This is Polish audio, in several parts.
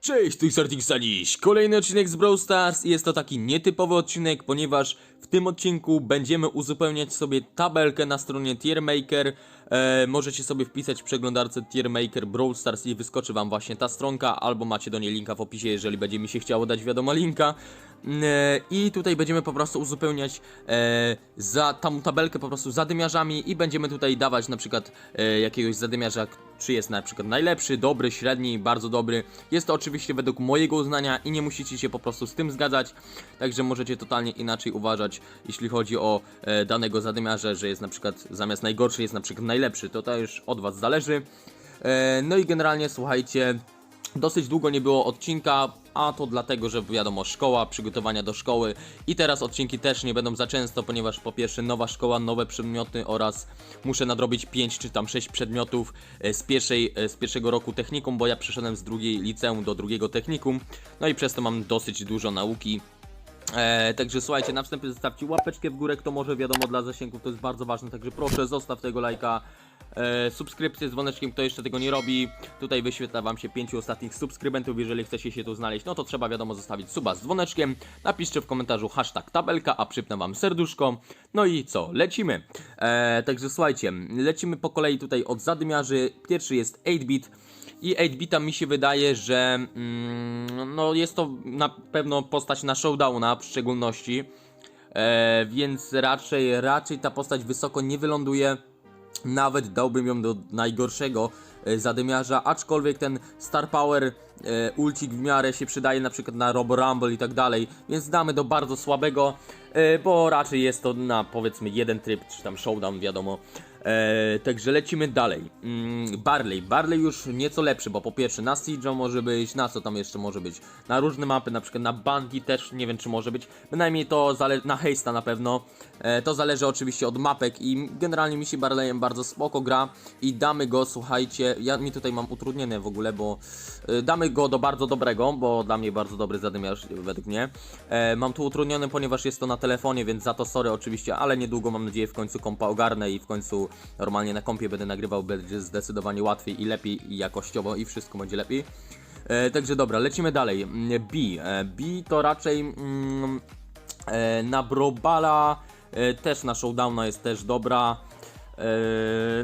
Cześć, tu Sartik Saliś. Kolejny odcinek z Brawl Stars jest to taki nietypowy odcinek, ponieważ w tym odcinku będziemy uzupełniać sobie tabelkę na stronie Tiermaker. E, możecie sobie wpisać w przeglądarce Tiermaker Brawl Stars i wyskoczy wam właśnie ta stronka, albo macie do niej linka w opisie, jeżeli będzie mi się chciało dać wiadomo linka. E, I tutaj będziemy po prostu uzupełniać e, za tą tabelkę po prostu zadymiarzami i będziemy tutaj dawać na przykład e, jakiegoś zadymiarza, czy jest na przykład najlepszy, dobry, średni, bardzo dobry. Jest to oczywiście według mojego uznania i nie musicie się po prostu z tym zgadzać, także możecie totalnie inaczej uważać, jeśli chodzi o e, danego zadymiarza, że jest na przykład zamiast najgorszy jest na przykład najlepszy, to to już od was zależy. No i generalnie słuchajcie, Dosyć długo nie było odcinka, a to dlatego, że wiadomo, szkoła, przygotowania do szkoły i teraz odcinki też nie będą za często, ponieważ po pierwsze nowa szkoła, nowe przedmioty oraz muszę nadrobić 5 czy tam 6 przedmiotów e, z, pierwszej, e, z pierwszego roku technikum, bo ja przeszedłem z drugiej liceum do drugiego technikum, no i przez to mam dosyć dużo nauki. E, także słuchajcie, na wstępie zostawcie łapeczkę w górę, kto może wiadomo dla zasięgów, to jest bardzo ważne, także proszę zostaw tego lajka, e, subskrypcję z dzwoneczkiem, kto jeszcze tego nie robi. Tutaj wyświetla wam się pięciu ostatnich subskrybentów, jeżeli chcecie się tu znaleźć, no to trzeba wiadomo zostawić suba z dzwoneczkiem, napiszcie w komentarzu hashtag tabelka, a przypnę wam serduszko. No i co, lecimy. E, także słuchajcie, lecimy po kolei tutaj od zadymiarzy, pierwszy jest 8-bit. I 8-bita mi się wydaje, że mm, no jest to na pewno postać na showdowna w szczególności. E, więc raczej, raczej ta postać wysoko nie wyląduje. Nawet dałbym ją do najgorszego e, zadymiarza, aczkolwiek ten Star Power e, ulcik w miarę się przydaje na przykład na Robo Rumble i tak dalej, więc damy do bardzo słabego, e, bo raczej jest to na powiedzmy jeden tryb, czy tam showdown wiadomo. E, także lecimy dalej. Mm, Barley. Barley już nieco lepszy, bo po pierwsze na Siege może być, na co tam jeszcze może być? Na różne mapy, na przykład na Bandy też nie wiem czy może być. Bynajmniej to zależy, na Haste'a na pewno. E, to zależy oczywiście od mapek i generalnie mi się Barleyem bardzo spoko gra i damy go, słuchajcie, ja mi tutaj mam utrudnione w ogóle, bo e, damy go do bardzo dobrego, bo dla mnie bardzo dobry zadymiarz według mnie. E, mam tu utrudniony, ponieważ jest to na telefonie, więc za to sorry oczywiście, ale niedługo mam nadzieję w końcu kompa ogarnę i w końcu normalnie na kompie będę nagrywał, będzie zdecydowanie łatwiej i lepiej i jakościowo i wszystko będzie lepiej. E, także dobra, lecimy dalej. Mm, B. E, B to raczej mm, e, na Brobala e, też na Showdowna jest też dobra. E,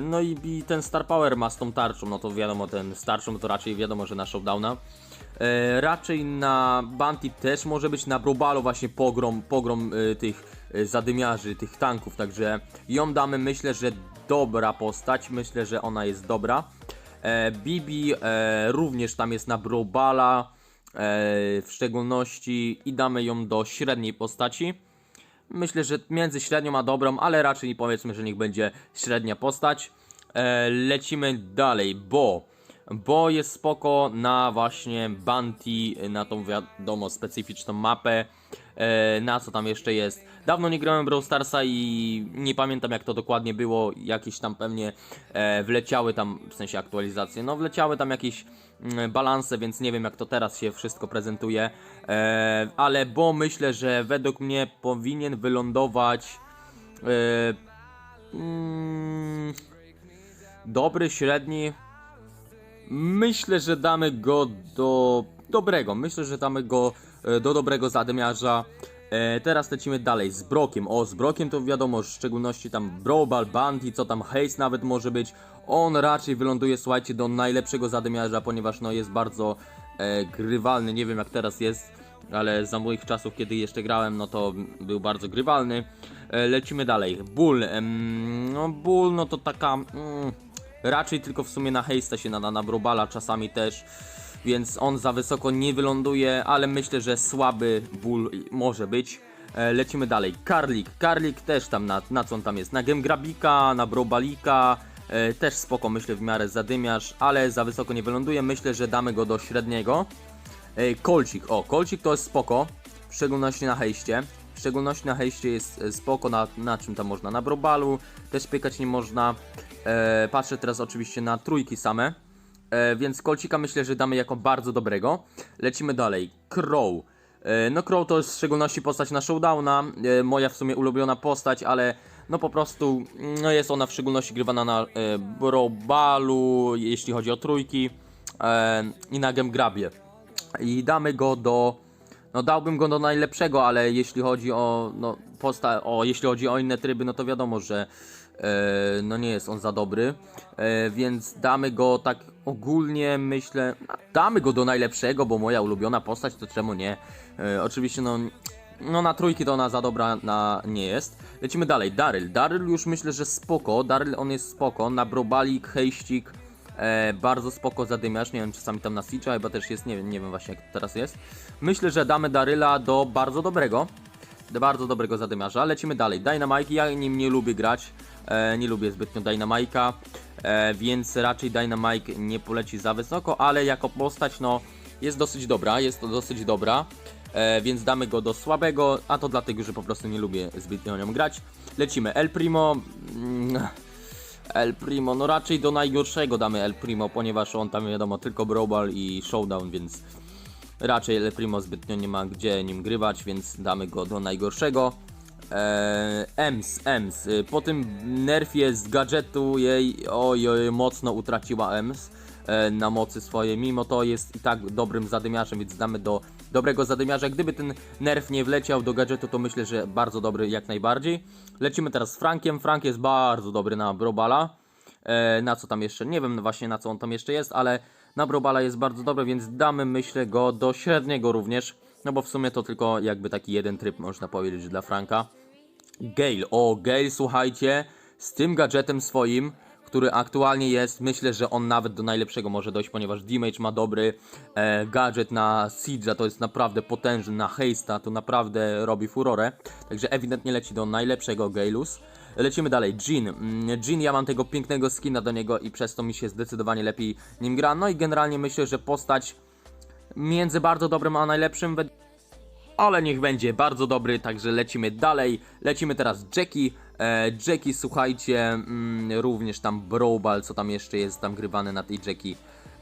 no i ten Star Power ma z tą tarczą, no to wiadomo, ten starczą to raczej wiadomo, że na Showdowna. E, raczej na Bounty też może być, na Brobalu właśnie pogrom, pogrom tych zadymiarzy, tych tanków, także ją damy, myślę, że dobra postać, myślę, że ona jest dobra. E, Bibi e, również tam jest na Brobala, e, w szczególności i damy ją do średniej postaci. Myślę, że między średnią a dobrą, ale raczej powiedzmy, że niech będzie średnia postać. E, lecimy dalej, bo bo jest spoko na właśnie Bounty, na tą wiadomo specyficzną mapę. E, na co tam jeszcze jest? Dawno nie grałem Brawl Starsa i nie pamiętam jak to dokładnie było. Jakieś tam pewnie e, wleciały tam, w sensie aktualizacje, no wleciały tam jakieś mm, balanse, więc nie wiem jak to teraz się wszystko prezentuje. E, ale bo myślę, że według mnie powinien wylądować mm, dobry, średni. Myślę, że damy go do dobrego. Myślę, że damy go do dobrego zadymiarza. E, teraz lecimy dalej z Brokiem. O, z Brokiem to wiadomo, w szczególności tam Brobal, Banty, co tam Haze nawet może być. On raczej wyląduje, słuchajcie, do najlepszego zadymiarza, ponieważ no jest bardzo e, grywalny. Nie wiem jak teraz jest, ale za moich czasów, kiedy jeszcze grałem, no to był bardzo grywalny. E, lecimy dalej. Bull. Em, no Bull, no to taka... Mm, Raczej tylko w sumie na Haste'a się nada, na Brobala czasami też. Więc on za wysoko nie wyląduje, ale myślę, że słaby ból może być. E, lecimy dalej. Karlik. Karlik też tam na, na co on tam jest? Na Gemgrabika, na Brobalika. E, też spoko myślę w miarę zadymiarz, ale za wysoko nie wyląduje. Myślę, że damy go do średniego. E, Kolcik. O, Kolcik to jest spoko. W szczególności na hejście. W szczególności na hejście jest spoko, na, na czym tam można? Na Brobalu, też piekać nie można. E, patrzę teraz oczywiście na trójki same. E, więc Kolcika myślę, że damy jako bardzo dobrego. Lecimy dalej. Crow. E, no Crow to jest w szczególności postać na Showdowna. E, moja w sumie ulubiona postać, ale no po prostu no jest ona w szczególności grywana na e, Brobalu, jeśli chodzi o trójki. E, I na Gemgrabie. i damy go do. No dałbym go do najlepszego, ale jeśli chodzi o. No, posta o jeśli chodzi o inne tryby, no to wiadomo, że e, no nie jest on za dobry. E, więc damy go tak ogólnie myślę. Damy go do najlepszego, bo moja ulubiona postać, to czemu nie? E, oczywiście no. No na trójki to ona za dobra na nie jest. Lecimy dalej. Daryl. Daryl już myślę, że spoko. Daryl on jest spoko. Na Brobalik, Hejścik. E, bardzo spoko zadymiarz, nie wiem czasami tam na Siege'a chyba też jest, nie wiem, nie wiem właśnie jak teraz jest. Myślę, że damy Daryla do bardzo dobrego, do bardzo dobrego zadymiarza. Lecimy dalej. Dynamite, ja nim nie lubię grać, nie lubię zbytnio Dynamite'a, e, więc raczej Dynamite nie poleci za wysoko, ale jako postać no jest dosyć dobra, jest to dosyć dobra. E, więc damy go do słabego, a to dlatego, że po prostu nie lubię zbytnio nią grać. Lecimy El Primo. Mm, El Primo, no raczej do najgorszego damy El Primo, ponieważ on tam wiadomo tylko Brawl i Showdown, więc raczej El Primo zbytnio nie ma gdzie nim grywać, więc damy go do najgorszego. Eee, Ems, Ems. Y, Po tym nerfie z gadżetu jej oj, oj, mocno utraciła Ems e, na mocy swojej, mimo to jest i tak dobrym zadymiarzem, więc damy do dobrego zadymiarza. Gdyby ten nerf nie wleciał do gadżetu, to myślę, że bardzo dobry jak najbardziej. Lecimy teraz z Frankiem. Frank jest bardzo dobry na Brobala. E, na co tam jeszcze? Nie wiem właśnie na co on tam jeszcze jest, ale na Brobala jest bardzo dobry, więc damy myślę go do średniego również. No bo w sumie to tylko jakby taki jeden tryb można powiedzieć dla Franka. Gale, o Gale słuchajcie, z tym gadżetem swoim, który aktualnie jest, myślę, że on nawet do najlepszego może dojść, ponieważ damage ma dobry, e, gadżet na Siege'a to jest naprawdę potężny, na Haste'a to naprawdę robi furorę, także ewidentnie leci do najlepszego Galus. Lecimy dalej, Jin. Mm, Jin, ja mam tego pięknego skina do niego i przez to mi się zdecydowanie lepiej nim gra, no i generalnie myślę, że postać między bardzo dobrym a najlepszym ale niech będzie bardzo dobry, także lecimy dalej. Lecimy teraz Jackie. E, Jackie, słuchajcie, mm, również tam Brobal, co tam jeszcze jest tam grywane na tej Jackie.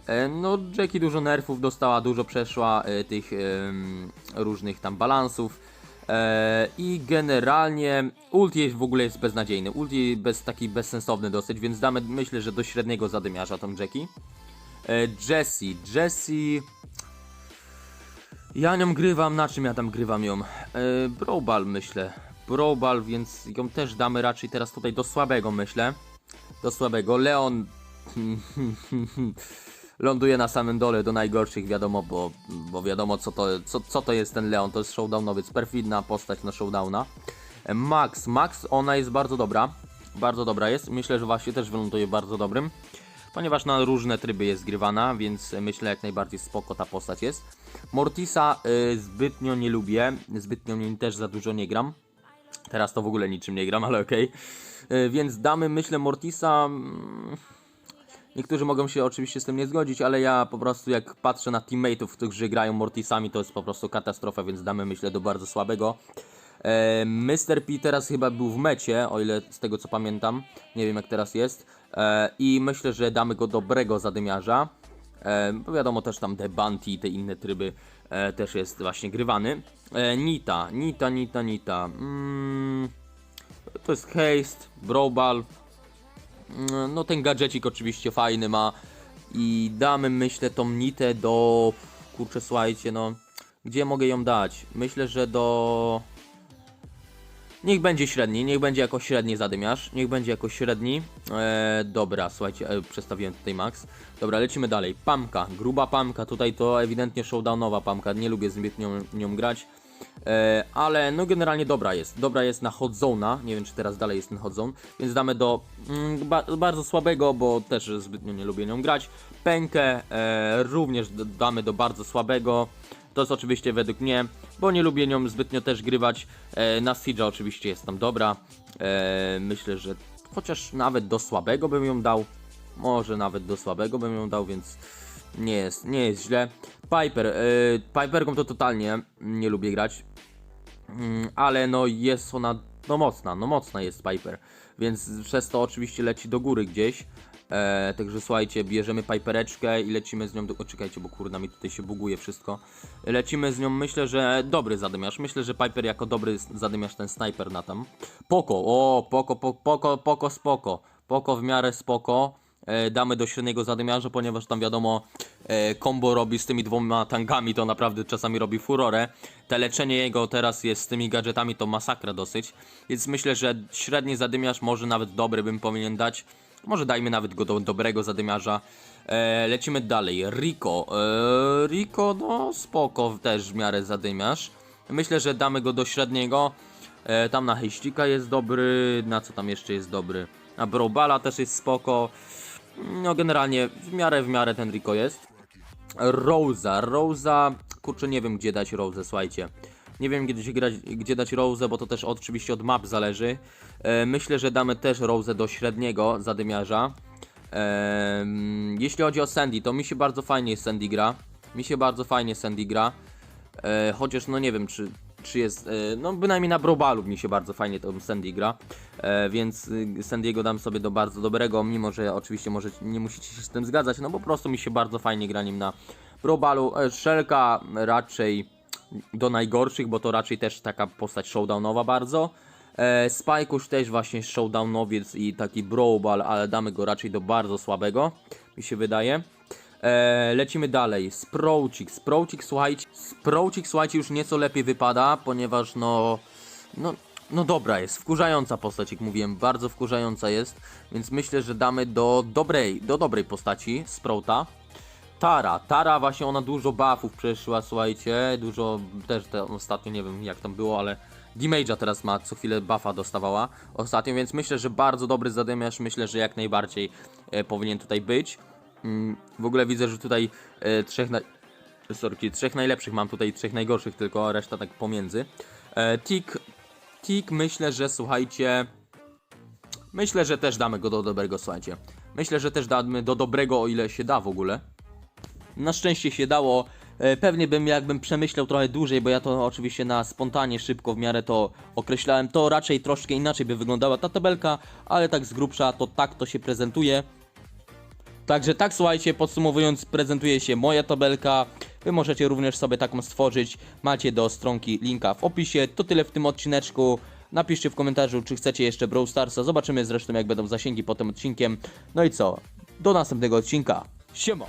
E, no, Jackie dużo nerfów dostała, dużo przeszła e, tych em, różnych tam balansów. E, I generalnie ulti jest w ogóle jest beznadziejny. Ulti bez taki bezsensowny dosyć, więc damy myślę, że do średniego zadymiarza tą Jackie. E, Jessie, Jessie. Ja nią grywam, na czym ja tam grywam ją? E, Brobal myślę. Brobal, więc ją też damy raczej teraz tutaj do słabego myślę. Do słabego. Leon ląduje na samym dole do najgorszych, wiadomo, bo, bo wiadomo co to, co, co to jest ten Leon. To jest showdownowiec, perfidna postać na showdowna. E, Max, Max, ona jest bardzo dobra. Bardzo dobra jest. Myślę, że właśnie też wyląduje bardzo dobrym ponieważ na różne tryby jest grywana, więc myślę jak najbardziej spoko ta postać jest. Mortisa y, zbytnio nie lubię, zbytnio nim też za dużo nie gram. Teraz to w ogóle niczym nie gram, ale okej. Y, Więc damy, myślę, Mortisa. mm, Niektórzy mogą się oczywiście z tym nie zgodzić, ale ja po prostu jak patrzę na teammateów, którzy grają Mortisami, to jest po prostu katastrofa, więc damy, myślę, do bardzo słabego. E, Mr. P teraz chyba był w mecie, o ile z tego co pamiętam. Nie wiem jak teraz jest. E, I myślę, że damy go dobrego zadymiarza. E, bo wiadomo też tam The Bounty i te inne tryby e, też jest właśnie grywany. Nita, Nita, Nita, Nita. Mm, to jest Haste, Brobal. Mm, No ten gadżecik oczywiście fajny ma. I damy myślę tą Nitę do... Kurczę słuchajcie no... Gdzie mogę ją dać? Myślę, że do... Niech będzie średni, niech będzie jako średni zadymiarz, niech będzie jako średni. Eee, dobra, słuchajcie, e, przestawiłem tutaj max. Dobra, lecimy dalej. Pamka, gruba pamka, tutaj to ewidentnie showdownowa pamka, nie lubię zbytnio nią, grać. E, ale no generalnie dobra jest, dobra jest na hot zone'a, nie wiem czy teraz dalej jest ten hot zone, więc damy do mm, ba bardzo słabego, bo też zbytnio nie lubię nią grać. Pękę e, również damy do bardzo słabego. To jest oczywiście według mnie, bo nie lubię nią zbytnio też grywać. E, na Siege'a oczywiście jest tam dobra. E, myślę, że chociaż nawet do słabego bym ją dał. Może nawet do słabego bym ją dał, więc nie jest, nie jest źle. Piper, e, Piperką to totalnie nie lubię grać. Mm, ale no jest ona, no mocna, no mocna jest Piper, więc przez to oczywiście leci do góry gdzieś. E, także słuchajcie, bierzemy Pipereczkę i lecimy z nią do... O, czekajcie, bo kurna mi tutaj się buguje wszystko. Lecimy z nią, myślę, że dobry zadymiarz. Myślę, że Piper jako dobry zadymiarz ten snajper na tam. Poko, o, poko, poko, poko, poko, spoko. Poko w miarę spoko. e, damy do średniego zadymiarza, ponieważ tam wiadomo e, combo robi z tymi dwoma tankami, to naprawdę czasami robi furorę. Te leczenie jego teraz jest z tymi gadżetami to masakra dosyć, więc myślę, że średni zadymiarz może nawet dobry bym powinien dać. Może dajmy nawet go do dobrego zadymiarza. E, lecimy dalej. Rico. E, Rico, no spoko, też w miarę zadymiarz. Myślę, że damy go do średniego. E, tam na Hejścika jest dobry. Na co tam jeszcze jest dobry? Na Brobala też jest spoko. No generalnie w miarę, w miarę ten Rico jest. Rosa. Rosa. Kurczę, nie wiem gdzie dać Rose, słuchajcie. Nie wiem gdzie, grać, gdzie dać Rose, bo to też oczywiście od map zależy. E, myślę, że damy też Rose do średniego zadymiarza. Em, jeśli chodzi o Sandy, to mi się bardzo fajnie Sandy gra. Mi się bardzo fajnie Sandy gra. E, chociaż no nie wiem, czy, czy jest. E, no bynajmniej na Brobalu mi się bardzo fajnie to Sandy gra. E, więc y, Sandiego dam sobie do bardzo dobrego, mimo że oczywiście może nie musicie się z tym zgadzać, no po prostu mi się bardzo fajnie gra nim na Brobalu. E, Szelka raczej do najgorszych, bo to raczej też taka postać showdownowa bardzo. E, Spajkuś też właśnie showdownowiec i taki brobal, ale damy go raczej do bardzo słabego, mi się wydaje. E, lecimy dalej. Sproucik. Sproucik, słuchajcie. Sproucik, słuchajcie, już nieco lepiej wypada, ponieważ no. No, no dobra jest. Wkurzająca postać, jak mówiłem. Bardzo wkurzająca jest. Więc myślę, że damy do dobrej, do dobrej postaci Sprouta. Tara. Tara właśnie ona dużo buffów przeszła, słuchajcie. Dużo też te ostatnio nie wiem jak tam było, ale Damage'a teraz ma, co chwilę buffa dostawała ostatnio, więc myślę, że bardzo dobry zadymiarz, myślę, że jak najbardziej e, powinien tutaj być. Mm, w ogóle widzę, że tutaj e, trzech na... Sorki, trzech najlepszych mam tutaj, trzech najgorszych tylko, reszta tak pomiędzy. E, Tik, Tik myślę, że słuchajcie... Myślę, że też damy go do dobrego, słuchajcie. Myślę, że też damy do dobrego, o ile się da w ogóle. Na szczęście się dało. E, Pewnie bym jakbym przemyślał trochę dłużej, bo ja to oczywiście na spontanie, szybko w miarę to określałem, to raczej troszkę inaczej by wyglądała ta tabelka, ale tak z grubsza to tak to się prezentuje. Także tak słuchajcie, podsumowując, prezentuje się moja tabelka. Wy możecie również sobie taką stworzyć. Macie do stronki linka w opisie. To tyle w tym odcineczku. Napiszcie w komentarzu, czy chcecie jeszcze Brawl Starsa. Zobaczymy zresztą, jak będą zasięgi po tym odcinkiem. No i co? Do następnego odcinka. Siema!